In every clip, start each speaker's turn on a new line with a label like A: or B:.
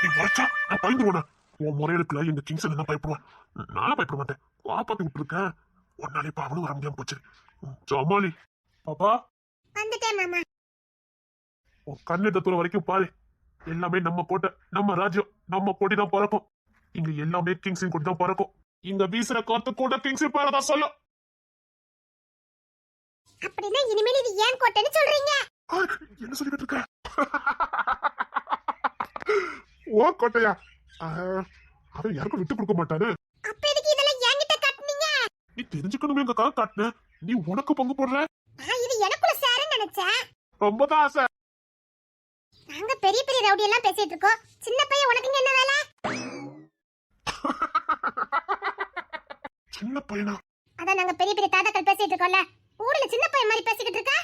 A: நீ மறைச்சா நான் பயந்துருவேனா உன் முறைகளுக்குள்ள எங்க கிங்ஸ் என்ன பயப்படுவான். நானும் பயப்பட மாட்டேன். காப்பாத்தி விட்டுருக்கேன் ஒன்னாலே இப்ப அவனும் வர முடியாம போச்சு. ஜமாலி. பாப்பா. உன் கண்ணு தத்துற வரைக்கும் பாரு. எல்லாமே நம்ம கோட்டை நம்ம ராஜ்யம் நம்ம கொடி தான் பறக்கும். இங்க எல்லாமே கிங்ஸின் கொடி தான் பறக்கும். இங்க வீசுற காத்து கூட கிங்ஸின் பேரை தான் சொல்லும்.
B: அப்படின்னா இனிமேல் இது ஏன் கோட்டைன்னு சொல்றீங்க?
A: என்ன சொல்லிட்டு இருக்க? ஓ கோட்டையா? அவன் யாருக்கும் விட்டு கொடுக்க மாட்டானு. நீ தெரிஞ்சுக்கணுமே எங்க காட்டின. நீ உனக்கு பங்கு போடுற?
B: இது எனக்குள்ள சேருன்னு நினைச்சேன்.
A: ரொம்ப தான் ஆசை.
B: நாங்க பெரிய பெரிய ரவுடி எல்லாம் பேசிட்டு இருக்கோம். சின்ன பையன் உனக்கு என்ன வேலை?
A: சின்ன பையனா?
B: அதான் நாங்க பெரிய பெரிய தாத்தாக்கள் பேசிட்டு இருக்கோம்ல. ஊர்ல சின்ன பையன் மாதிரி பேசிக்கிட்டு இருக்க?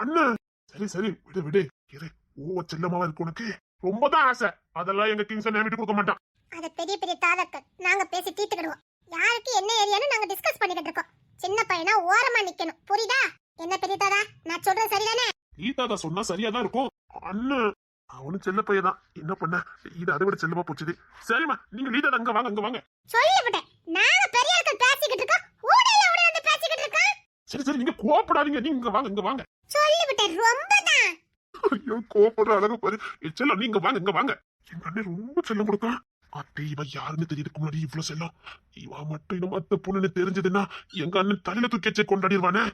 A: அண்ணன் சரி சரி விடு விடு. இரு ஓ செல்லமாவா இருக்கு உனக்கு? ரொம்ப தான் ஆசை. அதெல்லாம் எங்க கிங்ஸ் விட்டு கொடுக்க மாட்டான்.
B: அத பெரிய பெரிய தாதாக்கள் நாங்க பேசி தீர்த்துக்கிடுவோம். யாருக்கு என்ன ஏரியான்னு நாங்க டிஸ்கஸ் பண்ணிக்கிட்டு இருக்கோம். சின்ன பையனா ஓரமா நிக்கணும். புரியுதா? என்ன பெரிய தாதா? நான் சொல்றது சரிதானே?
A: கீதா சொன்னா சரியா தான் இருக்கும். அண்ணன் அவனும் செல்ல பையன் தான் என்ன பண்ண? இது அதை விட செல்லமா போச்சுது. சரிம்மா நீங்க லீதா அங்க வாங்க அங்க வாங்க.
B: சொல்லிவிட்டேன். நாங்க பெரிய ஆட்கள் பேசிக்கிட்டு இருக்கோம். ஊடையில ஊடே வந்து பேசிக்கிட்டு இருக்கோம்.
A: சரி சரி நீங்க கோவப்படாதீங்க. நீங்க இங்க வாங்க இங்க வாங்க.
B: சொல்லிவிட்டேன். ரொம்ப தான்
A: ஐயோ கோவப்படுற அழகு பாரு. செல்லம் நீங்க வாங்க இங்க வாங்க. எங்க அண்ணன் ரொம்ப செல்லம் கொடுக்கான் அட்டை இவன் யாருன்னு தெரியறதுக்கு முன்னாடி இவ்வளவு செல்லம். இவன் மட்டும் இன்னும் மத்த பொண்ணுன்னு தெரிஞ்சதுன்னா எங்க அண்ணன் தலையில தூக்கி வச்சு கொண்டாடிடுவானே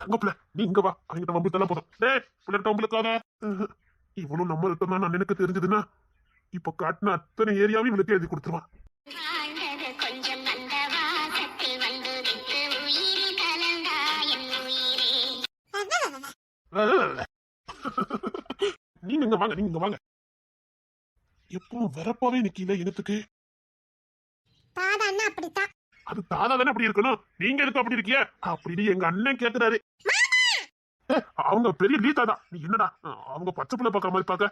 A: தங்கப்புல நீ இங்க வா. அவங்கிட்ட வம்புத்தெல்லாம் போதும். டேய் பிள்ளைகிட்ட வம்புலுக்காத. இவனும் நம்ம ரத்தம் தான் எனக்கு தெரிஞ்சதுன்னா இப்ப காட்டின அத்தனை ஏரியாவும் இவளுக்கு எழுதி கொடுத்துருவான். நீங்க இங்க வாங்க நீங்க இங்க வாங்க. எப்பவும் வெறப்பாவே நிக்கல இனத்துக்கு.
B: தாதா அண்ணா அப்படித்தான்.
A: அது தாதா தானே அப்படி இருக்கணும்? நீங்க எதுக்கு அப்படி இருக்கிய அப்படின்னு எங்க அண்ணன் கேக்குறாரு. அவங்க பெரிய லீ தாதா. நீ என்னடா? அவங்க பச்சை புள்ள பாக்குற மாதிரி பாக்க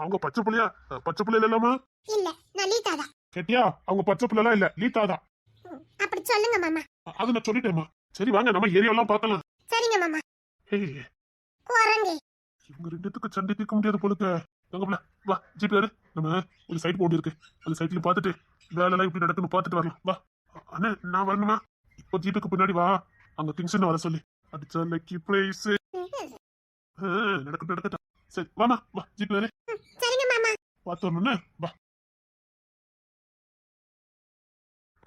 A: அவங்க பச்சை புள்ளையா? பச்சை புள்ளையில இல்லாம?
B: இல்ல நான் லீதாதா
A: கேட்டியா? அவங்க பச்சை புள்ளலாம் இல்ல லீ தாதா.
B: அப்படி சொல்லுங்க மாமா.
A: அது நான் சொல்லிட்டேம்மா. சரி வாங்க நம்ம ஏரியாவெல்லாம் பார்க்கலாம்.
B: சரிங்க மாமா. குரங்கு
A: இவங்க ரெண்டுத்துக்கு சண்டை தீர்க்க முடியாது போலுக்க தங்கப்புல வா ஜிபி யாரு? நம்ம ஒரு சைட் போர்டு இருக்கு. அந்த சைட்ல பார்த்துட்டு வேலைலாம் இப்படி நடக்குன்னு பார்த்துட்டு வரலாம். வா. அண்ணே நான் வரணுமா? இப்போ ஜிபிக்கு பின்னாடி வா. அங்க திங்ஸ் வர சொல்லி. அடிச்சா லக்கி பிளேஸ் நடக்கட்டும் நடக்கட்டும். சரி வாமா வா ஜிபி
B: மாமா.
A: பார்த்து வரணும்னே வா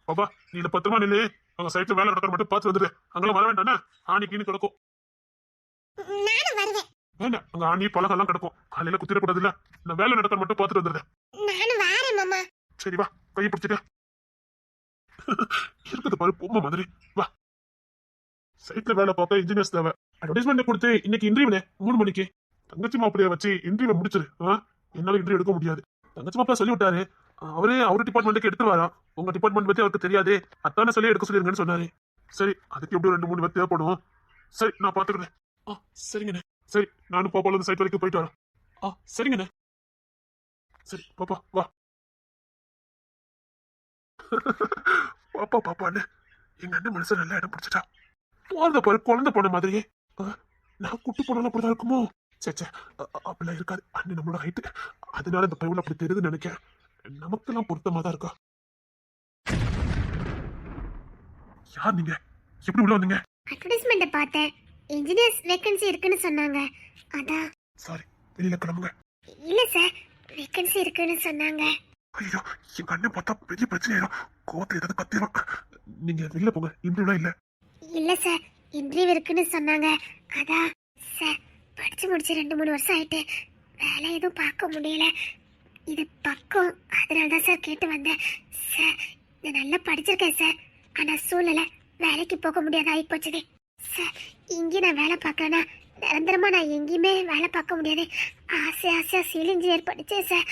A: பாப்பா நீ இந்த பத்திரமா நில்லு. அங்க சைட்ல வேலை நடக்கிற மட்டும் பார்த்து வந்துடு அங்கெல்லாம் வர வேண்டாண்ணே ஆணிக்கின்னு கிடக்கும். வேண்டாம் அங்க ஆணி பழகெல்லாம் கிடக்கும். காலையில குத்திரக்கூடாது இல்ல நான் வேலை நடக்கிற மட்டும் பார்த்துட்டு வந்துடுறேன்.
B: நானும் வாரேன் மாமா.
A: சரி வா. கையை பிடிச்சிக்க. இருக்குது பாரு பொம்மை மாதிரி. வா. சைட்ல வேலை பார்க்க இன்ஜினியர்ஸ் தேவை. அட்வர்டைஸ்மெண்ட் கொடுத்து இன்னைக்கு இன்டர்வியூனே மூணு மணிக்கு. தங்கச்சி மாப்பிளைய வச்சு இன்டர்வியூ முடிச்சிரு? என்னால இன்டர்வியூ எடுக்க முடியாது. தங்கச்சி மாப்பிள்ள சொல்லி விட்டாரு. அவரே அவர் டிபார்ட்மெண்ட்டுக்கு எடுத்து வரான் உங்க டிபார்ட்மெண்ட் பத்தி அவருக்கு தெரியாது. அத்தான சொல்லி எடுக்க சொல்லிருங்கன்னு சொன்னாரு. சரி அதுக்கு எப்படி ரெண்டு மூணு பேர் தேவைப்படும். சரி நான் பாத்துக்கிறேன் ஆ சரிங்கண்ணே. சரி நானும் பாப்பால இந்த சைட் வரைக்கும் போயிட்டு வரேன். ஆ சரிங்கண்ணே சரி பாப்பா வா. பாப்பா பாப்பான்னு எங்க அண்ணன் மனசு நல்லா இடம் பிடிச்சிட்டா. போறத பாரு குழந்தை போன மாதிரியே. நான் குட்டி போனாலும் அப்படிதான் இருக்குமோ? சே அப்படிலாம் இருக்காது. அண்ணன் நம்மளோட ஹைட்டு அதனால இந்த பையன் அப்படி தெரியுதுன்னு நினைக்கிறேன். நமக்கெல்லாம் பொருத்தமா தான் இருக்கா. யார் நீங்க? எப்படி உள்ள வந்தீங்க?
B: அட்வர்டைஸ்மெண்ட் பார்த்தேன். இன்ஜினியர்ஸ் வேகன்சி இருக்குன்னு சொன்னாங்க. அதான்
A: சாரி வெளியில கிளம்புங்க.
B: இல்ல சார் வேகன்சி இருக்குன்னு சொன்னாங்க.
A: ஐயோ எங்க அண்ணன் பார்த்தா பெரிய பிரச்சனை ஆயிடும் கோவத்துல ஏதாவது கத்திரும் நீங்க வெளியில போங்க இன்டர்வியூலாம் இல்ல.
B: இல்ல சார் இன்டர்வியூ இருக்குன்னு சொன்னாங்க. அதான் சார் படிச்சு முடிச்சு ரெண்டு மூணு வருஷம் ஆயிட்டு வேலை எதுவும் பார்க்க முடியல. இது பக்கம். அதனால தான் சார் கேட்டு வந்தேன். சார் நான் நல்லா படிச்சிருக்கேன் சார் ஆனா சூழ்நிலை வேலைக்கு போக முடியாத ஆகி போச்சுது சார் இங்கேயும் நான் வேலை பார்க்கலன்னா நிரந்தரமா நான் எங்கேயுமே வேலை பார்க்க முடியாது. ஆசை ஆசையா சிவில் இன்ஜினியர் படிச்சேன் சார்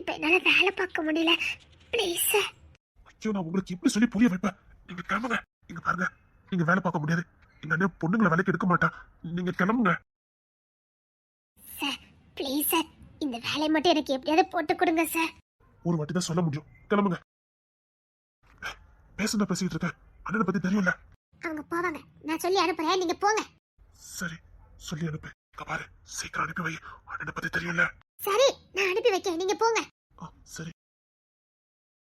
B: இப்போ என்னால் வேலை பார்க்க முடியல. ப்ளீஸ் சார்
A: ஐயோ நான் உங்களுக்கு எப்படி சொல்லி புரிய வைப்பேன். நீங்க கிளம்புங்க. இங்க பாருங்க. நீங்க வேலை பார்க்க முடியாது. எங்க அண்ணன் பொண்ணுங்களை வேலைக்கு எடுக்க மாட்டா. நீங்க கிளம்புங்க.
B: சார் ப்ளீஸ் சார் இந்த வேலையை மட்டும் எனக்கு எப்படியாவது போட்டு கொடுங்க சார்
A: ஒரு வாட்டி தான் சொல்ல முடியும். கிளம்புங்க. பேசுன பேசிட்டு இருக்கேன். அண்ணனை பத்தி தெரியும்ல.
B: அவங்க போவாங்க. நான் சொல்லி அனுப்புறேன். நீங்க போங்க.
A: சரி சொல்லி அனுப்பு இங்க பாரு சீக்கிரம் அனுப்பி வை. அண்ணனை பத்தி தெரியும்ல?
B: சரி நான் அனுப்பி வைக்கிறேன். நீங்க போங்க.
A: ஆ, சரி.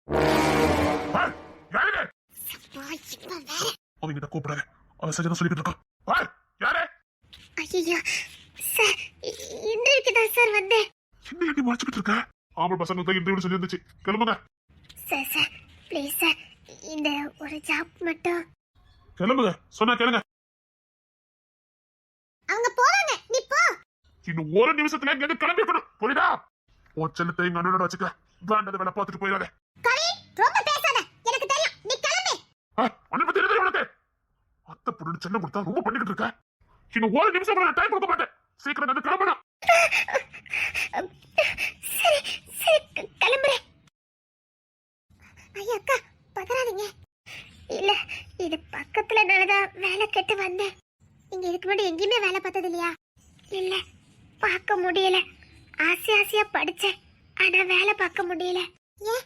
A: ஏய், யாருங்க
B: அப்பா, இவன் வேற.
A: அவங்கிட்ட கூப்பிடாத. அவன் சரியா சொல்லிக்கிட்டு இருக்கான். ஏய், யாரு?
B: ஐயோ சார் இன்றைக்கு தான் சார் வந்தேன்
A: என்ன எண்ணி முறைச்சுக்கிட்டு இருக்க? ஆம்பளை பசங்க தான் இன்டர்வியூ சொல்லி இருந்துச்சு கிளம்புங்க.
B: Sir sir please sir. இந்த ஒரு ஜாப் மட்டும்
A: கிளம்புங்க. சொன்னா கேளுங்க.
B: அவங்க போறாங்க. நீ போ.
A: இன்னும் ஒரு நிமிஷத்துல இங்க கிளம்பி இருக்கணும் புரியுதா? உன் செல்லத்தை எங்க அண்ணனோட வச்சுக்க. வேண்டதை வேலை பார்த்துட்டு போயிடாத.
B: கவி ரொம்ப பேசாத. எனக்கு தெரியும். நீ கிளம்பு.
A: அண்ணன் தெரியுது உனக்கு? அத்தை பொண்ணு செல்லம் கொடுத்தா ரொம்ப பண்ணிக்கிட்டு இருக்க. இன்னும் ஒரு நிமிஷம் கூட டைம் கொடுக்க மாட்டேன். சீக்கிரம் இருந்து கிளம்பணும்.
B: சரி சரி க- கிளம்புறேன். ஐயா அக்கா பதறாதீங்க. இல்ல இது பக்கத்துல நல்லதான் வேலை கெட்டு வந்தேன். இங்க இதுக்கு முன்னாடி எங்கேயுமே வேலை பார்த்தது இல்லையா இல்ல பார்க்க முடியல. ஆசை ஆசையா படிச்சேன். ஆனா வேலை பார்க்க முடியல. ஏன்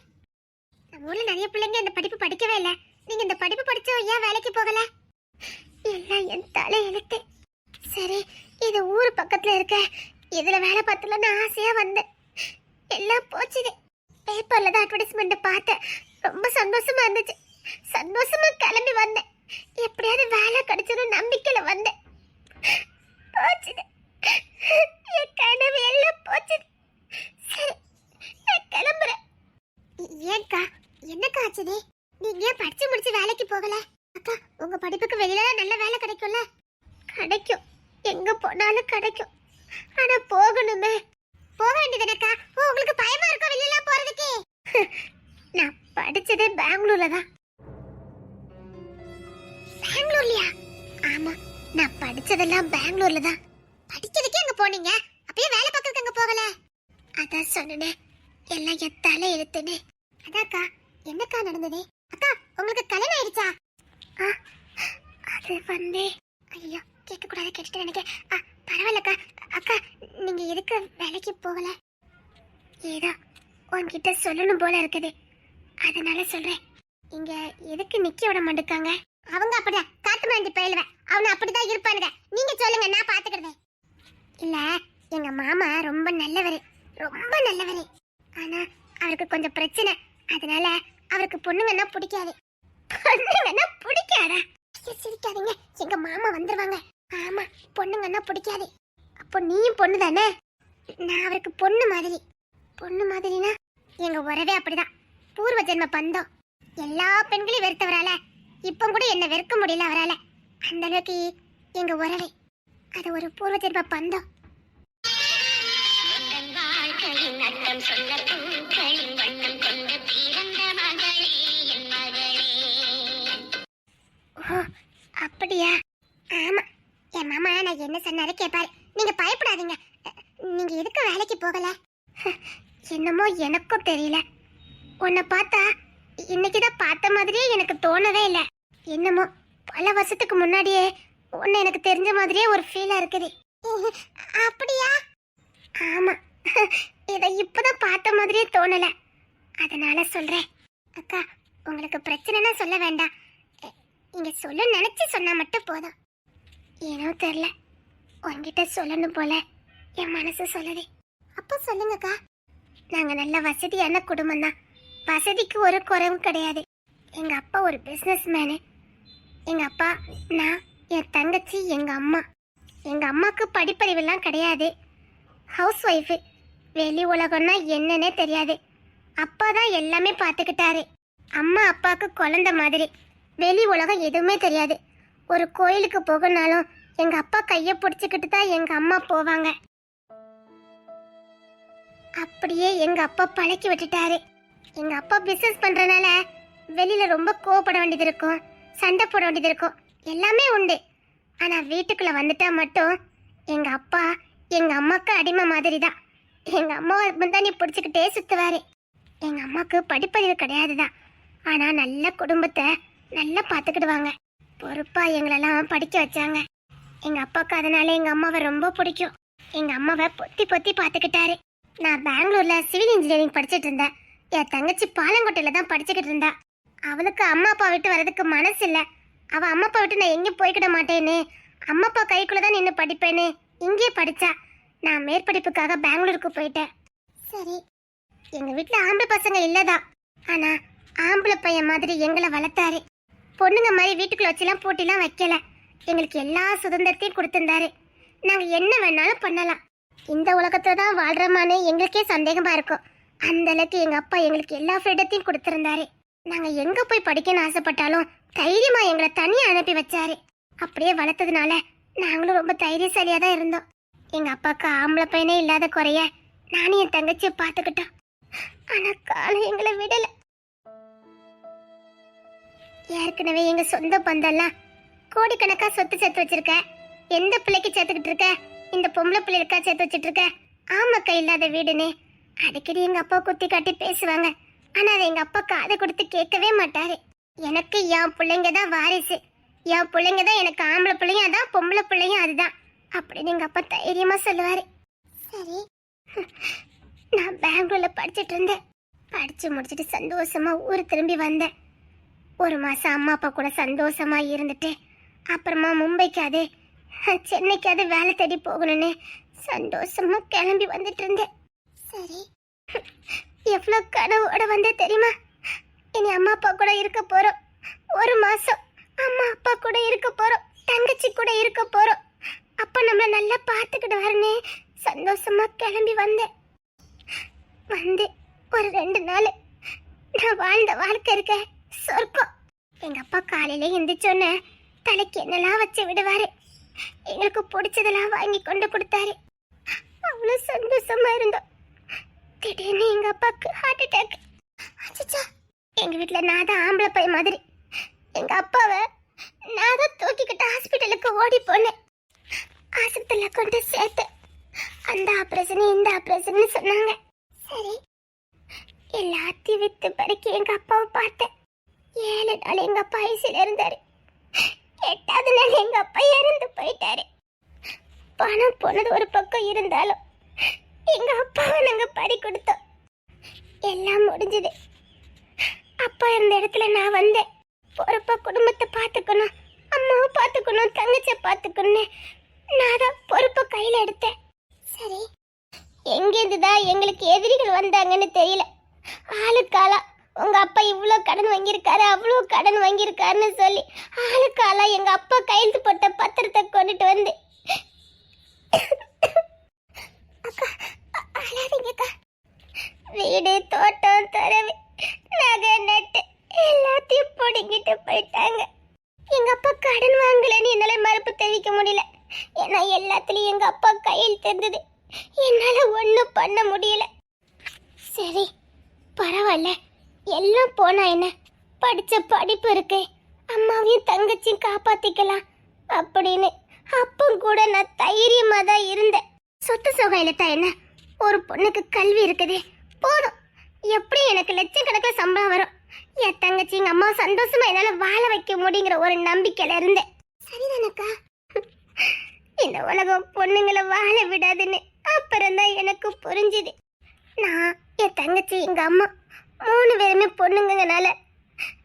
B: நம்ம ஊர்ல நிறைய பிள்ளைங்க இந்த படிப்பு படிக்கவே இல்ல. நீங்க இந்த படிப்பு படிச்சோம் ஏன் வேலைக்கு போகல? எல்லாம் என் தலை எழுத்து. சரி இது ஊர் பக்கத்துல இருக்க. இதுல வேலை பார்த்தலன்னு ஆசையா வந்தேன். எல்லாம் போச்சுது பேப்பர்ல தான் அட்வர்டைஸ்மெண்ட் பார்த்தேன். ரொம்ப சந்தோஷமா இருந்துச்சு. சந்தோஷமா கிளம்பி வந்தேன். எப்படியாவது வேலை கிடைச்சிடும் நம்பிக்கையில வந்தேன். போச்சுது என் கனவு எல்லாம் போச்சுது சரி நான் கிளம்புறேன். ஏன்க்கா என்னக்கா ஆச்சுதே? நீங்க ஏன் படிச்சு முடிச்சு வேலைக்கு போகல? அக்கா உங்க படிப்புக்கு வெளியில நல்ல வேலை கிடைக்கும்ல? கிடைக்கும். எங்க போனாலும் கிடைக்கும். ஆனா போகணுமே. போக வேண்டியதுனக்கா ஓ உங்களுக்கு பயமா இருக்கா வெளியில போறதுக்கு? நான் படிச்சதே பெங்களூர்ல தான். பெங்களூர்லயா? ஆமா நான் படிச்சதெல்லாம் பெங்களூர்ல தான். படிக்கிறதுக்கே அங்க போனீங்க? அப்பயே வேலை பார்க்கறதுக்கு அங்க போகல. அதான் சொன்னனே எல்லாம் என் தலை எழுத்துன்னு. அதாக்கா என்னக்கா நடந்தது? அக்கா உங்களுக்கு கல்யாணம் ஆயிடுச்சா? ஆ, அது வந்து ஐயோ கேட்க கூடாது கேட்டுட்டு நினைக்க ஆ, பரவாயில்லக்கா அக்கா நீங்க எதுக்கு வேலைக்கு போகல? ஏதோ உன்கிட்ட சொல்லணும் போல இருக்குது. அதனால சொல்றேன். இங்க எதுக்கு நிக்க விட மாட்டேக்காங்க? அவங்க அப்படியா காட்டு மாண்டி பயிலுவ அவனை அப்படிதான் இருப்பானுங்க. நீங்க சொல்லுங்க நான் பாத்துக்கிறேன் இல்ல எங்க மாமா ரொம்ப நல்லவரு. ரொம்ப நல்லவரு. ஆனா அவருக்கு கொஞ்சம் பிரச்சனை. அதனால அவருக்கு பொண்ணுங்கன்னா பிடிக்காது. பொண்ணுங்கன்னா பிடிக்காதா? சிரிக்காதீங்க. எங்க மாமா வந்துருவாங்க. ஆமா பொண்ணுங்கன்னா பிடிக்காது. அப்போ நீயும் பொண்ணு தானே? நான் அவருக்கு பொண்ணு மாதிரி. பொண்ணு மாதிரினா எங்க உறவே அப்படிதான். பூர்வ ஜென்ம பந்தம். எல்லா பெண்களையும் வெறுத்தவரால இப்போ கூட என்ன வெறுக்க முடியல அவரால. அந்த அளவுக்கு எங்க உறவே. அது ஒரு பூர்வ ஜென்ம பந்தம். ஓ அப்படியா? ஆமா. என் மாமா நான் என்ன சொன்னாரு கேட்பாரு நீங்க பயப்படாதீங்க. நீங்க எதுக்கு வேலைக்கு போகல? என்னமோ எனக்கும் தெரியல. உன்னை பார்த்தா இன்னைக்குதான் பார்த்த மாதிரியே எனக்கு தோணவே இல்லை. என்னமோ பல வருஷத்துக்கு முன்னாடியே ஒன்று எனக்கு தெரிஞ்ச மாதிரியே ஒரு ஃபீலாக இருக்குது. அப்படியா? ஆமாம் இதை இப்பதான் பார்த்த மாதிரியே தோணலை. அதனால சொல்கிறேன் அக்கா உங்களுக்கு பிரச்சனைனா சொல்ல வேண்டாம். இங்கே சொல்ல நினச்சி சொன்னால் மட்டும் போதும். ஏனோ தெரில உன்கிட்ட சொல்லணும் போல என் மனசு சொல்லுது. அப்போ சொல்லுங்கக்கா. நாங்கள் நல்ல வசதியான குடும்பம் தான் வசதிக்கு ஒரு குறைவும் கிடையாது. எங்கள் அப்பா ஒரு பிஸ்னஸ் மேனு எங்கள் அப்பா நான் என் தங்கச்சி எங்கள் அம்மா. எங்கள் அம்மாவுக்கு படிப்பறிவெல்லாம் கிடையாது. ஹவுஸ் ஒய்ஃபு வெளி உலகம்னா என்னன்னே தெரியாது. அப்பா தான் எல்லாமே பார்த்துக்கிட்டாரு. அம்மா அப்பாவுக்கு குழந்த மாதிரி. வெளி உலகம் எதுவுமே தெரியாது. ஒரு கோயிலுக்கு போகணும்னாலும் எங்கள் அப்பா கையை பிடிச்சிக்கிட்டு தான் எங்கள் அம்மா போவாங்க. அப்படியே எங்கள் அப்பா பழக்கி விட்டுட்டாரு. எங்கள் அப்பா பிஸ்னஸ் பண்ணுறனால வெளியில் ரொம்ப கோவப்பட வேண்டியது இருக்கும். சண்டை போட வேண்டியது இருக்கும். எல்லாமே உண்டு. ஆனால் வீட்டுக்குள்ளே வந்துட்டா மட்டும் எங்கள் அப்பா எங்கள் அம்மாவுக்கு அடிமை மாதிரி தான் எங்கள் அம்மாவை முந்தானி பிடிச்சிக்கிட்டே சுற்றுவார் எங்கள் அம்மாவுக்கு படிப்பறிவு கிடையாதுதான். ஆனால் நல்ல குடும்பத்தை நல்லா பார்த்துக்கிடுவாங்க பொறுப்பாக எங்களெல்லாம் படிக்க வச்சாங்க. எங்கள் அப்பாவுக்கு அதனால எங்கள் அம்மாவை ரொம்ப பிடிக்கும். எங்கள் அம்மாவை பொத்தி பொத்தி பார்த்துக்கிட்டாரு நான் பெங்களூரில் சிவில் இன்ஜினியரிங் படிச்சுட்டு இருந்தேன். என் தங்கச்சி பாலங்கோட்டையில் தான் படிச்சுக்கிட்டு இருந்தா. அவளுக்கு அம்மா அப்பா விட்டு வர்றதுக்கு மனசு இல்லை அவ அம்மா அப்பா விட்டு நான் எங்கேயும் போய்க்கிட மாட்டேன்னு அம்மா அப்பா கைக்குள்ள தான் நின்று படிப்பேன்னு இங்கேயே படிச்சா நான் மேற்படிப்புக்காக பெங்களூருக்கு போயிட்டேன். சரி எங்க வீட்டில் ஆம்பளை பசங்க இல்லதான். ஆனா ஆம்பளை பையன் மாதிரி எங்களை வளர்த்தாரு. பொண்ணுங்க மாதிரி வீட்டுக்குள்ள வச்சுலாம் போட்டிலாம் வைக்கல. எங்களுக்கு எல்லா சுதந்திரத்தையும் கொடுத்திருந்தாரு. நாங்க என்ன வேணாலும் பண்ணலாம். இந்த உலகத்துல தான் வாழ்றோமான்னு எங்களுக்கே சந்தேகமா இருக்கும். அந்த அளவுக்கு எங்க அப்பா எங்களுக்கு எல்லா ஃப்ரீடத்தையும் கொடுத்திருந்தாரு. நாங்க எங்க போய் படிக்கணும்னு ஆசைப்பட்டாலும் தைரியமா எங்களை தனியா அனுப்பி வச்சாரு. அப்படியே வளர்த்ததுனால நாங்களும் ரொம்ப தைரியசாலியா தான் இருந்தோம். எங்க அப்பாவுக்கு ஆம்பளை பையனே இல்லாத குறைய நானும் என் தங்கச்சியை பார்த்துக்கிட்டோம். ஆனா காலம் எங்களை விடல. ஏற்கனவே எங்க சொந்த பந்தெல்லாம் கோடிக்கணக்கா சொத்து சேர்த்து வச்சிருக்க. எந்த பிள்ளைக்கு சேர்த்துக்கிட்டு இருக்க? இந்த பொம்பளை பிள்ளைகளுக்கா சேர்த்து வச்சிட்டு இருக்க? ஆமாக்கா இல்லாத வீடுன்னு அடிக்கடி எங்க அப்பா குத்தி காட்டி பேசுவாங்க. ஆனா அதை எங்க அப்பா காதை கொடுத்து கேட்கவே மாட்டாரு. எனக்கு என் பிள்ளைங்க தான் வாரிசு. என் பிள்ளைங்க தான் எனக்கு ஆம்பளை பிள்ளையும் அதான் பொம்பளை பிள்ளையும் அதுதான். அப்படின்னு எங்க அப்பா தைரியமா சொல்லுவாரு. சரி. நான் பெங்களூர்ல படிச்சிட்டு இருந்தேன். படிச்சு முடிச்சுட்டு சந்தோஷமா ஊர் திரும்பி வந்தேன். ஒரு மாசம் அம்மா அப்பா கூட சந்தோஷமா இருந்துட்டு அப்புறமா மும்பைக்கு அது சென்னைக்கு அது வேலை தேடி போகணும்னு சந்தோஷமா கிளம்பி வந்துட்டு இருந்தேன். சரி. எவ்வளோ கனவோட வந்து தெரியுமா? இனி அம்மா அப்பா கூட இருக்க போகிறோம் ஒரு மாதம் அம்மா அப்பா கூட இருக்க போகிறோம் தங்கச்சி கூட இருக்க போகிறோம் அப்போ நம்மளை நல்லா பார்த்துக்கிடுவாருன்னு சந்தோஷமா கிளம்பி வந்தேன். வந்து ஒரு ரெண்டு நாள். நான் வாழ்ந்த வாழ்க்கை இருக்க சொர்க்கம். எங்கள் அப்பா காலையில எந்திரிச்சோன்னே தலைக்கு என்னெல்லாம் வச்சு விடுவாரு. எங்களுக்கு பிடிச்சதெல்லாம் வாங்கி கொண்டு கொடுத்தாரு. அவ்வளோ சந்தோஷமா இருந்தோம். திடீர்னு எங்க அப்பாவுக்கு ஹார்ட் அட்டாக் அச்சச்சா எங்க வீட்ல நான் தான் ஆம்பளை பை மாதிரி. எங்க அப்பாவை நான் தான் தூக்கிக்கிட்டு ஹாஸ்பிட்டலுக்கு ஓடி போனேன். ஆஸ்பத்திரியில் கொண்டு சேர்த்து அந்த ஆப்ரேஷன் இந்த ஆப்ரேஷன் சொன்னாங்க. சரி எல்லாத்தையும் வித்து பறிக்க எங்க அப்பாவை பார்த்தேன். ஏழு நாள் எங்க அப்பா ஐசியில் இருந்தாரு. எட்டாவது நாள் எங்க அப்பா இறந்து போயிட்டாரு. பணம் போனது ஒரு பக்கம் இருந்தாலும் எங்க அப்பாவை நாங்க பறி கொடுத்தோம். எல்லாம் முடிஞ்சது. அப்பா இருந்த இடத்துல நான் வந்தேன். பொறுப்பா குடும்பத்தை பார்த்துக்கணும். அம்மாவை பார்த்துக்கணும் தங்கச்சியை பார்த்துக்கணும் நான் தான் பொறுப்பை கையில் எடுத்தேன். சரி எங்கேருந்து தான் எங்களுக்கு எதிரிகள் வந்தாங்கன்னு தெரியல. ஆளுக்காலா உங்கள் அப்பா இவ்வளோ கடன் வாங்கியிருக்காரு அவ்வளோ கடன் வாங்கியிருக்காருன்னு சொல்லி ஆளுக்காலா எங்கள் அப்பா கையெழுத்து போட்ட பத்திரத்தை கொண்டுட்டு வந்து அக்கா அழாதீங்கக்கா. வீடு தோட்டம் துறவு நகை நட்டு எல்லாத்தையும் பிடுங்கிட்டு போயிட்டாங்க. எங்க அப்பா கடன் வாங்கலைன்னு என்னால மறுப்பு தெரிவிக்க முடியல. ஏன்னா எல்லாத்துலயும் எங்க அப்பா கையில் தெரிந்தது என்னால ஒன்றும் பண்ண முடியல. சரி பரவாயில்ல. எல்லாம் போனா என்ன? படிச்ச படிப்பு இருக்கு. அம்மாவையும் தங்கச்சியும் காப்பாத்திக்கலாம் அப்படின்னு. அப்பம் கூட நான் தைரியமா தான் இருந்தேன். சொத்து சுகம் இழுத்தா என்ன? ஒரு பொண்ணுக்கு கல்வி இருக்குதே போதும். எப்படி எனக்கு லட்சக்கணக்கில் சம்பளம் வரும்? என் தங்கச்சி எங்கள் அம்மா சந்தோஷமா என்னால் வாழ வைக்க முடியுங்கிற ஒரு நம்பிக்கையில் இருந்தேன். சரிதானக்கா இந்த உலகம் பொண்ணுங்களை வாழ விடாதுன்னு அப்புறம்தான் எனக்கு புரிஞ்சுது. நான் என் தங்கச்சி எங்க அம்மா மூணு பேருமே பொண்ணுங்கனால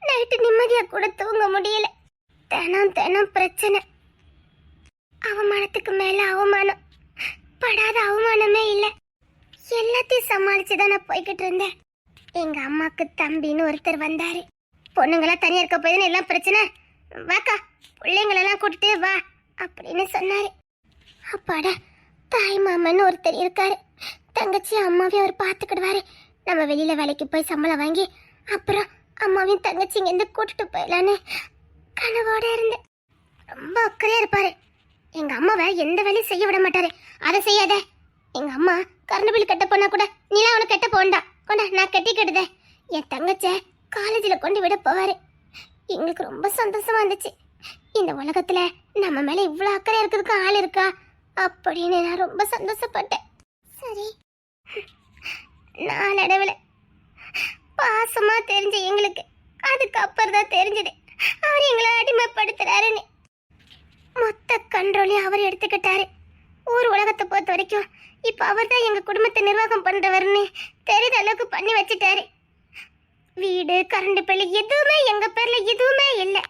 B: நைட்டு நிம்மதியா கூட தூங்க முடியல. தினம் தினம் பிரச்சனை. அவமானத்துக்கு மேல அவமானம். சமாளிச்சு தான் நான் போய்கிட்டு இருந்தேன். எங்க அம்மாக்கு தம்பின்னு ஒருத்தர் வந்தாரு. பொண்ணுங்களா தனியா இருக்க போய் எல்லாம் பிரச்சனை. வாக்கா பிள்ளைங்களெல்லாம் கூட்டிட்டு வா அப்படின்னு சொன்னாரு. அப்பாடா தாய் மாமன்னு ஒருத்தர் இருக்காரு. தங்கச்சி அம்மாவையும் அவர் பார்த்துக்கிடுவாரு. நம்ம வெளியில வேலைக்கு போய் சம்பளம் வாங்கி அப்புறம் அம்மாவையும் தங்கச்சி இங்கேருந்து கூட்டிட்டு போயிடலான்னு கனவோட இருந்தேன். ரொம்ப அக்கறையா இருப்பாரு. எங்க அம்மாவை எந்த வேலையும் செய்ய விட மாட்டாரு. அதை செய்யாத. எங்க அம்மா கரண்ட் பில் கட்ட போனா கூட நீலாம் அவனை கட்ட போண்டா கொண்டா நான் கட்டிக்கிடுதே என் தங்கச்ச காலேஜில் கொண்டு விட போவாரு. எங்களுக்கு ரொம்ப சந்தோஷமா இருந்துச்சு. இந்த உலகத்துல நம்ம மேல இவ்வளவு அக்கறை இருக்கிறதுக்கு ஆள் இருக்கா? அப்படின்னு நான் ரொம்ப சந்தோஷப்பட்டேன். சரி. நாளடைவில் பாசமா தெரிஞ்ச எங்களுக்கு. அதுக்கப்புறம் தான் தெரிஞ்சது. அவர் எங்களை அடிமைப்படுத்துறாருன்னு. மொத்த கண்ட்ரோலையும் அவர் எடுத்துக்கிட்டாரு. ஊர் உலகத்தை பொறுத்த வரைக்கும் இப்போ அவர் தான் எங்கள் குடும்பத்தை நிர்வாகம் பண்ணுறவர்னு தெரிஞ்ச அளவுக்கு பண்ணி வச்சுட்டாரு. வீடு கரண்ட் பில்லு எதுவுமே எங்கள் பேரில் எதுவுமே இல்லை.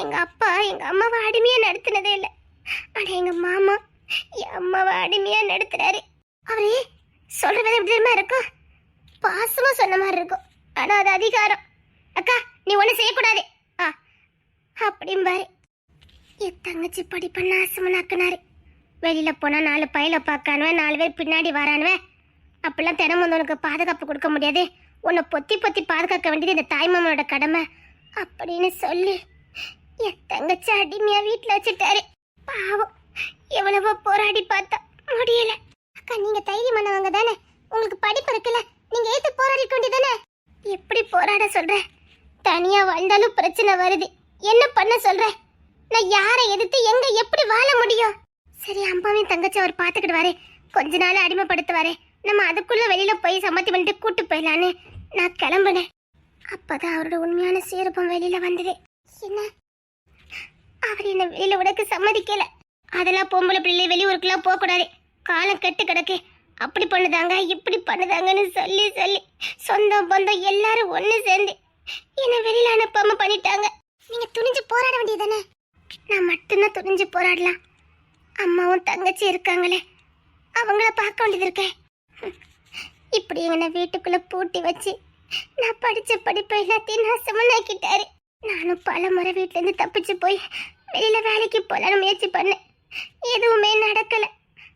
B: எங்கள் அப்பா எங்கள் அம்மாவை அடிமையாக நடத்தினதே இல்லை. ஆனால் எங்கள் மாமா என் அம்மாவை அடிமையாக நடத்துகிறாரு அவரே சொல்கிறது எப்படி தெரியுமா இருக்கும்? பாசமாக சொன்ன மாதிரி இருக்கும். ஆனால் அது அதிகாரம். அக்கா நீ ஒன்றும் செய்யக்கூடாது. ஆ அப்படிம்பாரு. என் தங்கச்சி படிப்பண்ண ஆசமனாக்குனாரு வெளியில போனா நாலு பயில பார்க்கானுவேன் நாலு பேர் பின்னாடி வரானுவேன் அப்படிலாம் தினமும் வந்து உனக்கு பாதுகாப்பு கொடுக்க முடியாது. உன்னை பொத்தி பொத்தி பாதுகாக்க வேண்டியது இந்த தாய்மாமனோட கடமை அப்படின்னு சொல்லி என் தங்கச்சி அடிமையா வீட்டில் வச்சுட்டாரு. பாவம் எவ்வளவோ போராடி பார்த்தா முடியல. அக்கா நீங்க தைரியமானவங்க தானே? உங்களுக்கு படிப்பு இருக்குல்ல நீங்க ஏத்து போராடி வேண்டியதானே எப்படி போராட சொல்ற? தனியா வாழ்ந்தாலும் பிரச்சனை வருது. என்ன பண்ண சொல்ற? நான் யாரை எதிர்த்து எங்க எப்படி வாழ முடியும்? சரி அம்மாவையும் தங்கச்சி அவர் பார்த்துக்கிடுவாரு. கொஞ்ச நாள் அடிமைப்படுத்துவாரு. நம்ம அதுக்குள்ள வெளியில போய் சம்மதி பண்ணிட்டு கூட்டு போயிடலான்னு நான் கிளம்புனேன். அப்பதான் அவரோட உண்மையான சீரப்பம் வெளியில வந்தது. என்ன? அவர் என்ன வெளியில உடக்கு சம்மதிக்கல. அதெல்லாம் பொம்பளை பிள்ளை வெளியூருக்குலாம் போக கூடாது காலம் கெட்டு கிடக்கு. அப்படி பண்ணுதாங்க இப்படி பண்ணுதாங்கன்னு சொல்லி சொல்லி சொந்தம் பந்தம் எல்லாரும் ஒன்று சேர்ந்து என்ன வெளியில அனுப்பாம பண்ணிட்டாங்க. நீங்க துணிஞ்சு போராட வேண்டியதானே நான் மட்டும்தான் துணிஞ்சு போராடலாம். அம்மாவும் தங்கச்சி இருக்காங்களே அவங்கள பார்க்க வேண்டியது இருக்கேன் இப்படி எங்களை வீட்டுக்குள்ள பூட்டி வச்சு நான் படிச்ச படிப்பை எல்லாத்தையும் நாசமனாக்கிட்டாரு நானும் பல முறை வீட்டிலேருந்து தப்பிச்சு போய் வெளியில் வேலைக்கு போகலான்னு முயற்சி பண்ணேன். எதுவுமே நடக்கலை.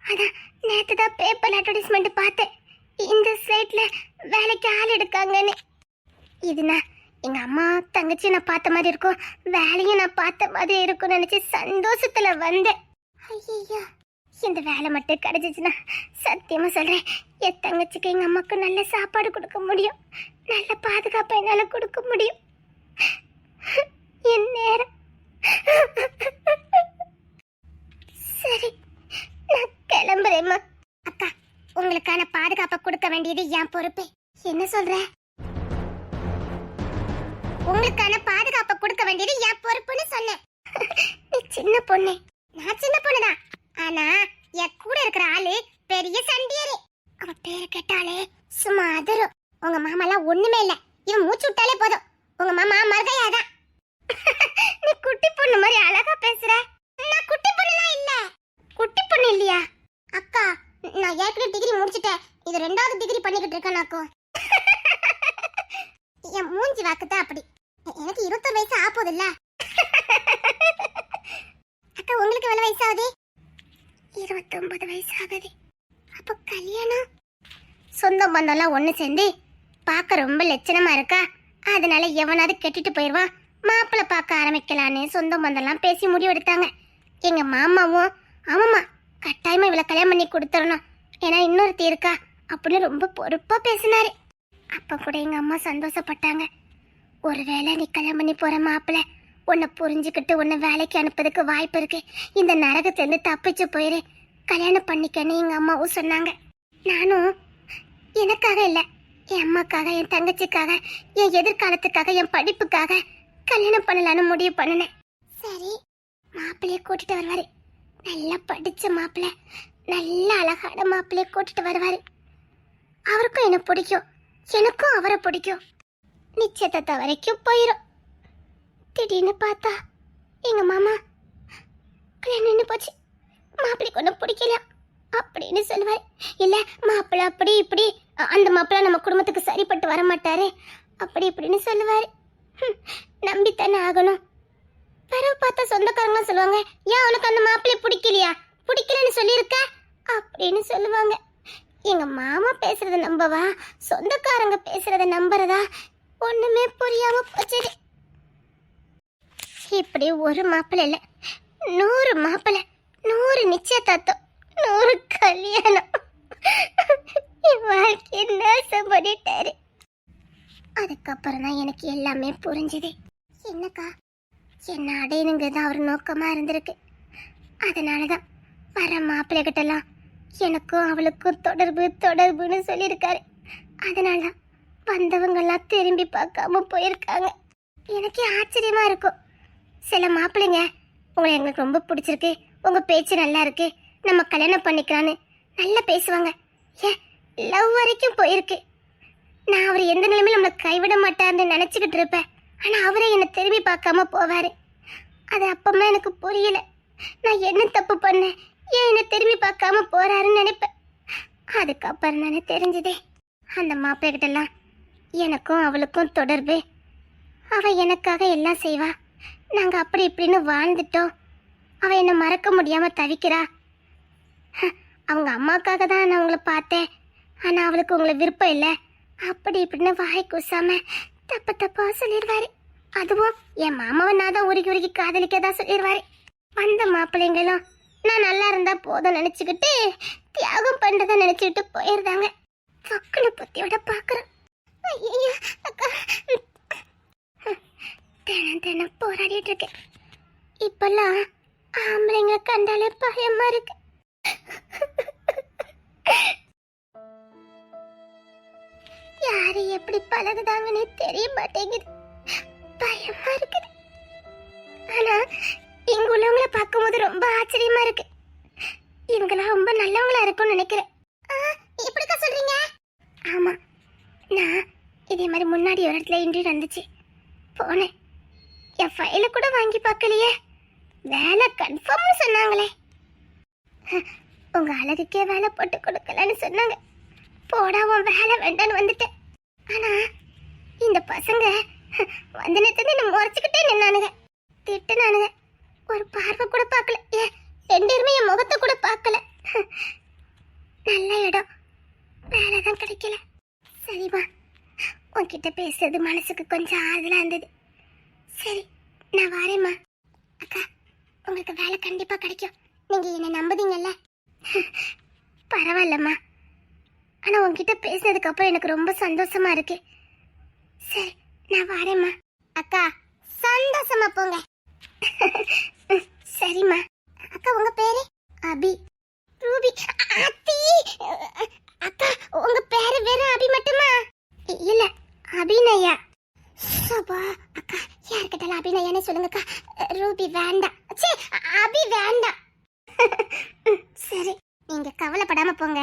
B: அதான் நேற்று தான் பேப்பர் அட்வர்டைஸ்மெண்ட் பார்த்தேன். இந்த சைட்டில் வேலைக்கு ஆள் எடுக்காங்கன்னு. இதுனா எங்கள் அம்மா தங்கச்சி நான் பார்த்த மாதிரி இருக்கும். வேலையும் நான் பார்த்த மாதிரி இருக்கும்னு நினச்சி சந்தோஷத்தில் வந்தேன். ஐயய்யா இந்த வேலை மட்டும் கிடைச்சிச்சுன்னா சத்தியமா சொல்றேன் என் தங்கச்சிக்கு எங்க அம்மாக்கு நல்ல சாப்பாடு கொடுக்க முடியும் நல்ல பாதுகாப்பு என்னால கொடுக்க முடியும். என் நேரம். சரி நான் கிளம்புறேம்மா. அக்கா உங்களுக்கான பாதுகாப்பை கொடுக்க வேண்டியது என் பொறுப்பு. என்ன சொல்ற? உங்களுக்கான பாதுகாப்பை கொடுக்க வேண்டியது என் பொறுப்புன்னு சொன்னேன். நீ சின்ன பொண்ணு. நான் சின்ன பொண்ணுதான். ஆனா என் கூட இருக்கிற ஆளு பெரிய சண்டியரு. அவ பேரை கேட்டாலே சும்மா அதரும். உங்க மாமாலாம் ஒண்ணுமே இல்ல. இவன் மூச்சு விட்டாலே போதும். உங்க மாமா மருகையாதான் நீ குட்டி பொண்ணு மாதிரி அழகா பேசுற. நான் குட்டி பொண்ணுலாம் இல்ல. குட்டி பொண்ணு இல்லையா? அக்கா நான் ஏற்கனவே டிகிரி முடிச்சிட்டேன். இது ரெண்டாவது டிகிரி பண்ணிக்கிட்டு இருக்கேன் நாக்கும் என் மூஞ்சி வாக்குதான் அப்படி. எனக்கு இருபத்தொரு வயசு ஆப்போதில்ல அக்கா உங்களுக்கு எவ்வளவு வயசு ஆகுது இருபத்தொன்பது வயசு ஆகுது அப்போ கல்யாணம்? சொந்த பந்தம்லாம் ஒன்று சேர்ந்து பார்க்க ரொம்ப லட்சணமா இருக்கா? அதனால எவனாவது கெட்டுட்டு போயிடுவான் மாப்பிள்ளை பார்க்க ஆரம்பிக்கலான்னு சொந்த பந்தம்லாம் பேசி முடிவெடுத்தாங்க. எங்கள் மாமாவும் ஆமாம்மா கட்டாயமாக இவளை கல்யாணம் பண்ணி கொடுத்துடணும். ஏன்னா இன்னொருத்தி இருக்கா அப்படின்னு ரொம்ப பொறுப்பாக பேசினாரு. அப்போ கூட எங்கள் அம்மா சந்தோஷப்பட்டாங்க. ஒருவேளை நீ கல்யாணம் பண்ணி போகிற மாப்பிள்ளை உன்னை புரிஞ்சுக்கிட்டு உன்னை வேலைக்கு அனுப்புறதுக்கு வாய்ப்பு இருக்கு. இந்த நரகத்திலிருந்து தப்பிச்சு போயிரு. கல்யாணம் பண்ணிக்கன்னு எங்கள் அம்மாவும் சொன்னாங்க. நானும் எனக்காக இல்லை என் அம்மாக்காக என் தங்கச்சிக்காக என் எதிர்காலத்துக்காக என் படிப்புக்காக கல்யாணம் பண்ணலான்னு முடிவு பண்ணினேன். சரி மாப்பிள்ளைய கூட்டிட்டு வருவாரு. நல்லா படிச்ச மாப்பிள்ளை நல்ல அழகான மாப்பிள்ளைய கூட்டிட்டு வருவாரு. அவருக்கும் என்ன பிடிக்கும். எனக்கும் அவரை பிடிக்கும். நிச்சயத்தை வரைக்கும் போயிடும் திடீர்னு பார்த்தா எங்கள் மாமா கல்யாணம் நின்று போச்சு. மாப்பிள்ளைக்கு ஒன்றும் பிடிக்கல அப்படின்னு சொல்லுவார். இல்லை மாப்பிள்ளை அப்படி இப்படி அந்த மாப்பிள்ளை நம்ம குடும்பத்துக்கு சரிப்பட்டு வர மாட்டாரு. அப்படி இப்படின்னு சொல்லுவார். நம்பித்தானே ஆகணும். பிறகு பார்த்தா சொந்தக்காரங்க சொல்லுவாங்க ஏன் உனக்கு அந்த மாப்பிள்ளை பிடிக்கலையா? பிடிக்கலன்னு சொல்லியிருக்க? அப்படின்னு சொல்லுவாங்க. எங்கள் மாமா பேசுகிறத நம்பவா? சொந்தக்காரங்க பேசுகிறத நம்புறதா? ஒன்றுமே புரியாமல் போச்சு இப்படி ஒரு மாப்பிள்ள இல்லை. நூறு மாப்பிள்ள நூறு நிச்சயதார்த்தம் நூறு கல்யாணம். வாழ்க்கையை நாசம் பண்ணிட்டாரு. அதுக்கப்புறம் தான் எனக்கு எல்லாமே புரிஞ்சுது. என்னக்கா? என்ன அடையணுங்கிறது அவர் நோக்கமாக இருந்திருக்கு. அதனால தான் வர மாப்பிள்ளைகிட்டலாம் எனக்கும் அவளுக்கும் தொடர்பு தொடர்புன்னு சொல்லியிருக்காரு. அதனாலதான் வந்தவங்கெல்லாம் திரும்பி பார்க்காம போயிருக்காங்க. எனக்கே ஆச்சரியமாக இருக்கும். சில மாப்பிள்ளைங்க உங்களை எங்களுக்கு ரொம்ப பிடிச்சிருக்கு. உங்க பேச்சு நல்லா இருக்கு. நம்ம கல்யாணம் பண்ணிக்கலான்னு நல்லா பேசுவாங்க. ஏன்? லவ் வரைக்கும் போயிருக்கு. நான் அவர் எந்த நிலைமையிலும் நம்மளை கைவிட மாட்டார்னு நினச்சிக்கிட்டு இருப்பேன். ஆனால் அவரே என்னை திரும்பி பார்க்காம போவார். அது அப்பமா எனக்கு புரியல. நான் என்ன தப்பு பண்ணேன்? ஏன் என்னை திரும்பி பார்க்காம போறாருன்னு நினைப்பேன். அதுக்கப்புறம் நான் தெரிஞ்சதே. அந்த மாப்பிள்ளைகிட்டலாம் எனக்கும் அவளுக்கும் தொடர்பு. அவள் எனக்காக எல்லாம் செய்வாள் நாங்க அப்படி இப்படின்னு வாழ்ந்துட்டோம். அவ என்ன மறக்க முடியாம தவிக்கிறா. ஹ, அவங்க அம்மாக்காக தான் நான் உங்களை பார்த்தேன். ஆனா அவளுக்கு உங்களை விருப்பம் இல்லை. அப்படி இப்படின்னு வாய் கூசாம தப்பு தப்பா சொல்லிடுவாரு. அதுவும் என் மாமாவை நான் தான் உருகி உருகி காதலிக்க தான் சொல்லிடுவாரு. வந்த மாப்பிள்ளைங்களும் நான் நல்லா இருந்தா போதும் நினைச்சுக்கிட்டு தியாகம் பண்றதை நினைச்சுக்கிட்டு போயிருந்தாங்க. சக்குனு புத்தியோட பாக்குறேன் ஐயா அக்கா. தினம் தினம் போராடிட்டு இருக்கேன் இப்பெல்லாம் ஆம்பளைங்க கண்டாலே பயமா இருக்கு. யாரு எப்படி பழகுதாங்கன்னு தெரிய மாட்டேங்குது. பயமா இருக்குது. ஆனா இங்க உள்ளவங்கள பார்க்கும்போது ரொம்ப ஆச்சரியமா இருக்கு. இவங்களாம் ரொம்ப நல்லவங்களா இருக்கும்னு நினைக்கிறேன். ஆ, எப்படிக்கா சொல்றீங்க? ஆமா நான் இதே மாதிரி முன்னாடி ஒரு இடத்துல இன்டர்வியூ வந்துச்சு போனேன். என் ஃபைலை கூட வாங்கி பார்க்கலையே. வேலை கன்ஃபார்ம்னு சொன்னாங்களே. உங்கள் அழகுக்கே வேலை போட்டு கொடுக்கலன்னு சொன்னாங்க. போடா உன் வேலை வேண்டான்னு வந்துட்டேன். ஆனால் இந்த பசங்க ஹ, வந்த நேரத்துல என்ன முறைச்சிக்கிட்டே நின்னானுங்க. திட்டுனானுங்க. ஒரு பார்வை கூட பார்க்கல. ஏ ரெண்டுமே என் முகத்தை கூட பார்க்கல. ஹ, நல்ல இடம். வேலை தான் கிடைக்கல. சரிம்மா. உன்கிட்ட பேசுறது மனசுக்கு கொஞ்சம் ஆறுதலாக இருந்தது. சரி நான் வரேம்மா. அக்கா உங்களுக்கு வேலை கண்டிப்பா கிடைக்கும். நீங்க என்ன நம்புதீங்கல்ல? பரவாயில்லம்மா. ஆனா உங்ககிட்ட பேசினதுக்கு அப்புறம் எனக்கு ரொம்ப சந்தோஷமா இருக்கு. சரி நான் வரேம்மா. அக்கா சந்தோஷமா போங்க. சரிம்மா. அக்கா உங்க பேரு? அபி. ரூபி. அத்தி. அக்கா உங்க பேரு வெறும் அபி மட்டுமா? இல்ல அபிநயா. சபா அக்கா யார்கிட்டலாம் அபிநயானே சொல்லுங்கக்கா? ரூபி வேண்டாம். சே அபி வேண்டாம். சரி நீங்க கவலைப்படாம போங்க.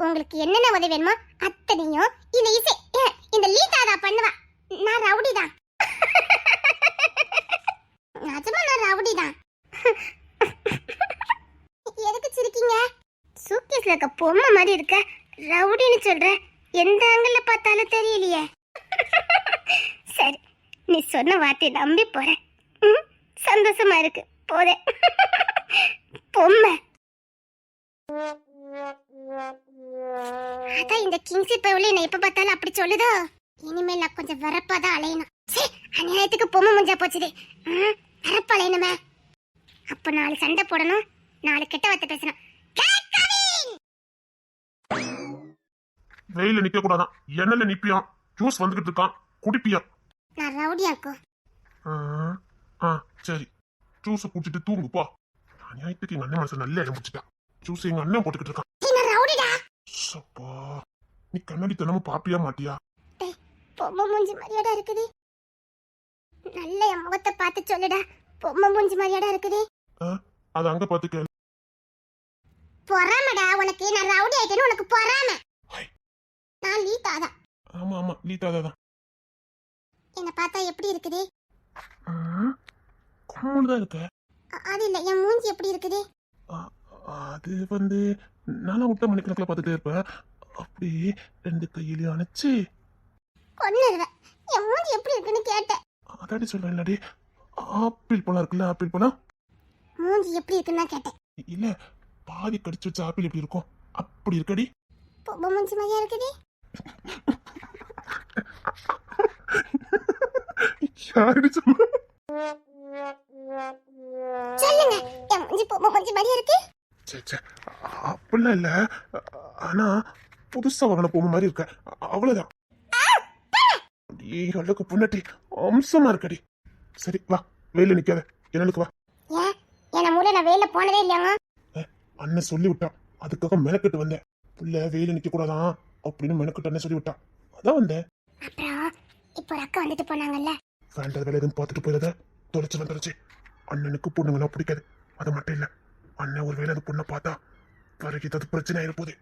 B: உங்களுக்கு என்னென்ன உதவி வேணுமோ அத்தனையும் இந்த இசை இந்த லீட்டா தான் பண்ணுவா. நான் ரவுடி தான். நிஜமா நான் ரவுடி தான். எதுக்கு சிரிக்கீங்க? சூக்கேஸ்ல இருக்க பொம்மை மாதிரி இருக்க. ரவுடின்னு சொல்ற எந்த ஆங்கிள் பார்த்தாலும் தெரியலையே. சரி நீ சொன்ன வார்த்தையை நம்பி போறேன். ம், சந்தோஷமா இருக்கு. போதே. பொம்மை. அதான் இந்த கிங்ஸி பவுல என்ன எப்ப பார்த்தாலும் அப்படி சொல்லுதோ. இனிமேல் நான் கொஞ்சம் வரப்பா தான் அலையணும். சே அநியாயத்துக்கு பொம்மை முஞ்சா போச்சுது ம், வரப்பா அலையணுமே. அப்ப நாலு சண்டை போடணும் நாலு கெட்ட வார்த்தை பேசணும்.
A: வெயில நிக்க கூடாதான் எண்ணெயில நிப்பியான் ஜூஸ் வந்துகிட்டு இருக்கான். குடிப்பியான்
B: நான் ரவுடியாக்கும்
A: ஆ, ஆ சரி. ஜூஸ் குடிச்சிட்டு தூங்கு போ. அநியாயத்துக்கு எங்க அண்ணன் மனசு நல்ல இடம் முடிச்சிட்டான் ஜூஸ் எங்க அண்ணன் போட்டுக்கிட்டு இருக்கான்.
B: ரவுடிடா?
A: சப்பா. நீ கண்ணாடி தினமும் பாப்பியா மாட்டியா?
B: பொம்மை மூஞ்சி மாதிரியாடா இருக்குது. நல்ல என் முகத்தை பார்த்து சொல்லுடா. பொம்மை மூஞ்சி மாதிரியாடா இருக்குது.
A: அது அங்க பாத்து கேளு.
B: பொறாமடா உனக்கு. நான் ரவுடி ஆயிட்டேன்னு உனக்கு பொறாம. நான் லீதா தான்
A: ஆமா ஆமா லீதா தான்
B: என்னை பார்த்தா எப்படி இருக்குது?
A: கம்முன்னு தான் இருக்க.
B: அது இல்ல என் மூஞ்சி எப்படி இருக்குது?
A: அது வந்து நானும் விட்ட மணிக்கணக்கில் பார்த்துட்டே இருப்பேன். அப்படி ரெண்டு கையிலையும் அணைச்சு.
B: கொன்னுருவேன் என் மூஞ்சி எப்படி இருக்குன்னு கேட்டேன்.
A: அதாடி சொல்றேன் இல்லாடி ஆப்பிள் பழம் இருக்குல்ல ஆப்பிள் பழம்?
B: மூஞ்சி எப்படி இருக்குன்னு கேட்டேன்.
A: இல்ல பாதி கடிச்சு வச்ச ஆப்பிள் எப்படி இருக்கும்? அப்படி இருக்கடி.
B: மூஞ்சி மாதிரியா
A: சொல்ல
B: சொல்லுங்க. இருக்கு?
A: அப்படிலாம் இல்ல. ஆனா புதுசா வாங்கின பொம்மை மாதிரி இருக்க. அவ்வளவுதான். அழகு பொண்ணாட்டி அம்சமா இருக்கடி. சரி வா. வெயில நிக்காத. என்னலுக்கு வா.
B: ஏன்? என் மூல நான் வெளில போனதே இல்லையாங்க
A: அண்ணன் சொல்லி விட்டான் அதுக்காக மெனக்கிட்டு வந்தேன். புள்ள வெயில நிக்க கூடாதான் அப்படின்னு மெனக்கிட்டு அண்ணன் சொல்லி விட்டான் அதான் வந்தேன்.
B: அப்புறம் இப்போ ஒரு அக்கா வந்துட்டு போனாங்கல்ல?
A: வேண்டாத வேலை எதுவும் பார்த்துட்டு போயிடாத. தொலைச்சு வந்துருச்சு. அண்ணனுக்கு பொண்ணுங்களா பிடிக்காது. அது மட்டும் இல்ல. அண்ணன் ஒரு வேலை அது பொண்ணை பார்த்தா பிறகு ஏதாவது பிரச்சனை ஆயிருப்போது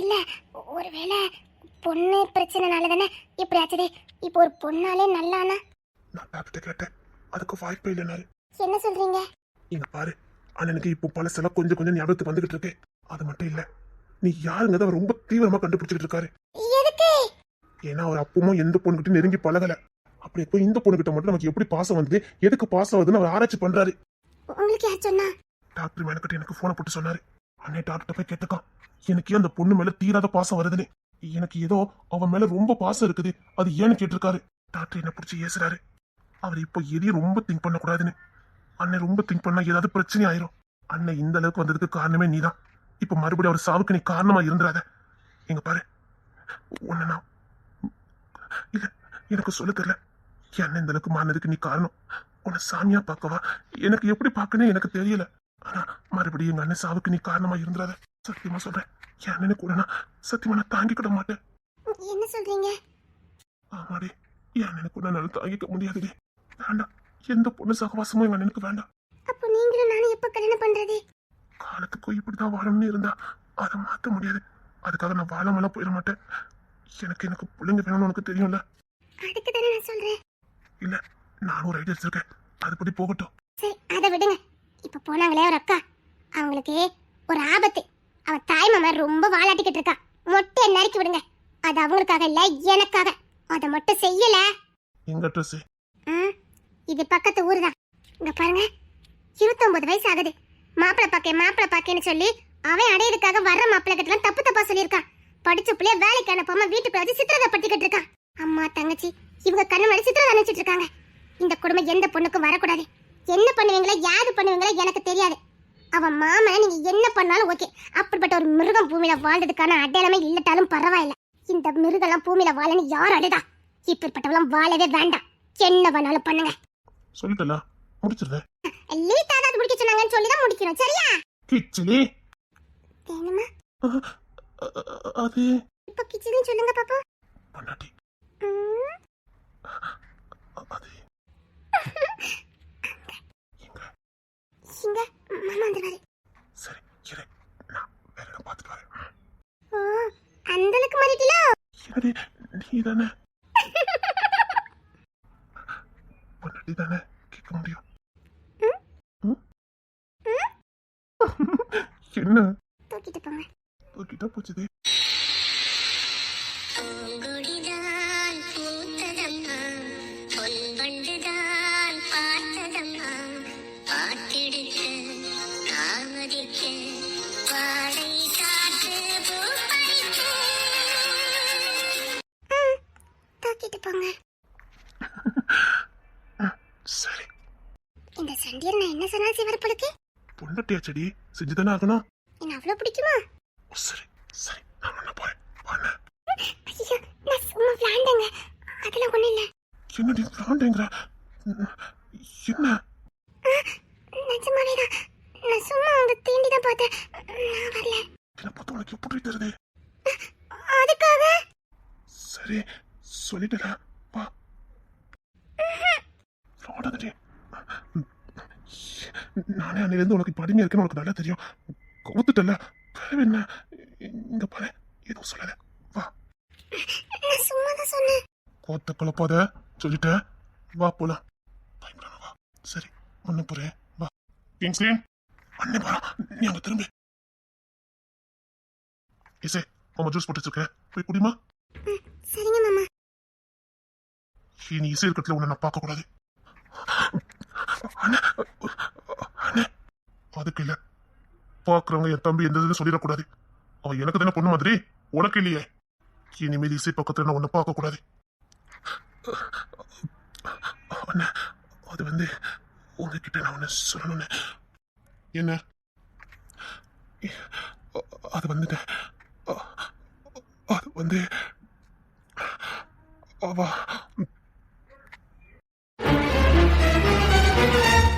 B: இல்ல ஒருவேளை பொண்ணு பிரச்சனைனால தானே இப்படி ஆச்சுதே. இப்போ ஒரு பொண்ணாலே நல்லானா?
A: நான் டாக்டர் கேட்டேன். அதுக்கு வாய்ப்பே இல்லைனாரு
B: என்ன சொல்றீங்க?
A: இங்க பாரு. அண்ணனுக்கு இப்போ பழசெல்லாம் கொஞ்சம் கொஞ்சம் ஞாபகத்துக்கு வந்துகிட்டு இருக்கு. அது மட்டும் இல்ல. நீ யாருங்கிறத அவர் ரொம்ப தீவிரமா கண்டுபிடிச்சிட்டு இருக்காரு. ஏன்னா அவர் அப்பவும் எந்த பொண்ணுகிட்ட நெருங்கி பழகல. அப்படி இப்போ இந்த பொண்ணுகிட்ட மட்டும் நமக்கு எப்படி பாசம் வந்தது எதுக்கு பாசம் வருதுன்னு அவர் ஆராய்ச்சி பண்றாரு.
B: உங்களுக்கு யார் சொன்னா?
A: டாக்டர் மேனக்கிட்ட எனக்கு போனை போட்டு சொன்னாரு. அண்ணே டாக்டர் போய் கேட்டுக்கான். எனக்கு அந்த பொண்ணு மேல தீராத பாசம் வருதுன்னு. எனக்கு ஏதோ அவன் மேல ரொம்ப பாசம் இருக்குது அது ஏன்னு கேட்டிருக்காரு. டாக்டர் என்ன பிடிச்சி ஏசுறாரு. அவர் இப்போ எதையும் ரொம்ப திங்க் பண்ணக்கூடாதுன்னு. அண்ணன் ரொம்ப திங்க் பண்ணா ஏதாவது பிரச்சனை ஆயிரும். அண்ணன் இந்த அளவுக்கு வந்ததுக்கு காரணமே நீதான். இப்ப மறுபடியும் அவர் சாவுக்கு நீ காரணமா இருந்துராத எங்க பாரு. உன்னை நான் இல்ல எனக்கு சொல்ல தெரியல. என் அண்ணன் இந்த அளவுக்கு மாறினதுக்கு நீ காரணம். உன்னை சாமியா பார்க்கவா? எனக்கு எப்படி பார்க்கணும் எனக்கு தெரியல. ஆனா மறுபடியும் எங்க அண்ணன் சாவுக்கு நீ காரணமா இருந்துராத சத்தியமா சொல்றேன். என் அண்ணனை கூட சத்தியமா நான் தாங்கிக்கிட மாட்டேன்.
B: என்ன சொல்றீங்க?
A: ஆமாடி. என் அண்ணனை கூட என்னால தாங்கிக்க முடியாதுடி. வேண்டாம். எந்த பொண்ணு சகவாசமும் எங்க அண்ணனுக்கு வேண்டாம்.
B: அப்போ நீங்களும் நானும் எப்ப கல்யாணம் பண்றது?
A: காலத்துக்கும் இப்படிதான் வாழணும்னு இருந்தா அதை மாத்த முடியாது. அதுக்காக நான் வாழாமலாம் போயிட மாட்டேன். எனக்கு எனக்கு பிள்ளைங்க வேணும்னு உனக்கு தெரியும்ல?
B: அதுக்கு தானே நான் சொல்றேன்.
A: இல்ல நான் ஒரு ஐடியா வச்சிருக்கேன். அதுபடி போகட்டும்.
B: சரி அதை விடுங்க. இப்ப போனாங்களே ஒரு அக்கா. அவங்களுக்கு ஒரு ஆபத்து. அவ தாய் மாமா ரொம்ப வாலாட்டிக்கிட்டு இருக்கா. மொட்டையை நறுக்கி விடுங்க. அது அவங்களுக்காக இல்ல எனக்காக. அதை மட்டும் செய்யல.
A: எங்க ட்ரெஸ்
B: இது பக்கத்து ஊர் தான் இங்க பாருங்க இருபத்தொன்பது வயசு ஆகுது. மாப்பிளை பாக்கே மாப்பிளை பாக்கேன்னு சொல்லி அவன் அடையதுக்காக வர்ற மாப்பிளை கிட்ட தப்பு தப்பா சொல்லியிருக்கான். படிச்ச பிள்ளைய வேலைக்கு அனுப்பாம வீட்டுக்குள்ள வச்சு சித்திரதை இருக்கான். அம்மா தங்கச்சி இவங்க கண்ணு மாதிரி சித்திரதை நினைச்சிட்டு இருக்காங்க. இந்த குடும்பம் எந்த பொண்ணுக்கும் வரக்கூடாது. என்ன பண்ணுவீங்களா யாரு பண்ணுவீங்களோ எனக்கு தெரியாது. அவன் மாமன் நீங்க என்ன பண்ணாலும் ஓகே. அப்படிப்பட்ட ஒரு மிருகம் பூமியில வாழ்ந்ததுக்கான அடையாளமே இல்லட்டாலும் பரவாயில்ல. இந்த மிருகெல்லாம் பூமியில வாழன்னு யார் அழுதா? இப்படிப்பட்டவெல்லாம் வாழவே வேண்டாம். என்ன வேணாலும் பண்ணுங்க.
A: சொல்லிட்டல முடிச்சிருந்தேன்
B: லேட்டா தான் முடிக்க சொன்னாங்கன்னு சொல்லி தான் முடிக்கணும் சரியா?
A: கிச்சிலி.
B: என்னமா
A: அது
B: இப்ப கிச்சன் சொல்லுங்க பாப்பா
A: பொண்டாட்டி. அது எங்க
B: இங்க மாமா வந்துருவாரு.
A: சரி இரு. நான் வேற இடம் பார்த்துட்டு வரேன்.
B: ஓ அந்த அளவுக்கு மாறிட்டீங்களோ?
A: என்னடி நீ தானே பொண்டாட்டி தானே? கேட்க முடியும். என்ன?
B: தூக்கிட்டு போங்க.
A: தூக்கிட்டா போச்சுதே.
C: பூங்கொடிதான் பூத்ததம்மா
A: பொண்டாட்டியா செடி செஞ்சுதானே ஆகணும்.
B: என்ன அவ்வளவு பிடிக்குமா?
A: சரி சரி நான் பண்ண போறேன். பண்ண
B: ஐயோ நான் சும்மா விளாண்டங்க அதெல்லாம் ஒண்ணும் இல்ல.
A: என்னடி விளாண்டேங்கிற என்ன?
B: நிஜமாவே தான் நான் சும்மா அவங்க தீண்டி தான் பார்த்தேன். நான் வரல.
A: என்ன பார்த்து உனக்கு எப்படி தருது
B: அதுக்காக?
A: சரி சொல்லிட்டல வா. விளாடாதடி நானே அன்னிலேருந்து உனக்கு படிமையா இருக்கேன்னு உனக்கு நல்லா தெரியும். கவுத்துட்டல வேற என்ன? இங்க பாரு. எதுவும் சொல்லல. வா. கோத்த குழப்பாத. சொல்லிட்டேன் வா போலாம். பயப்படாம வா. சரி ஒண்ணு போறேன் வா. கிங்ஸ்லின் அண்ணே போறா நீ அங்க திரும்பி. இசை மாமா ஜூஸ் போட்டு வச்சிருக்கேன் போய் குடிமா.
B: சரிங்க மாமா.
A: இனி இசை இருக்கத்துல உன்னை நான் பார்க்க கூடாது அண்ணே அண்ணே அதுக்கு இல்ல பாக்குறவங்க என் தம்பி எந்த இதுன்னு சொல்லிடக்கூடாது. அவன் எனக்கு தானே பொண்ணு மாதிரி? உனக்கு இல்லையே. இனிமேல் இசை பக்கத்துல நான் உன்னை பார்க்க கூடாது அது வந்து உங்ககிட்ட நான் ஒன்று சொல்லணும்னு. என்ன? அது வந்துட்டு அது வந்து அவ Thank you.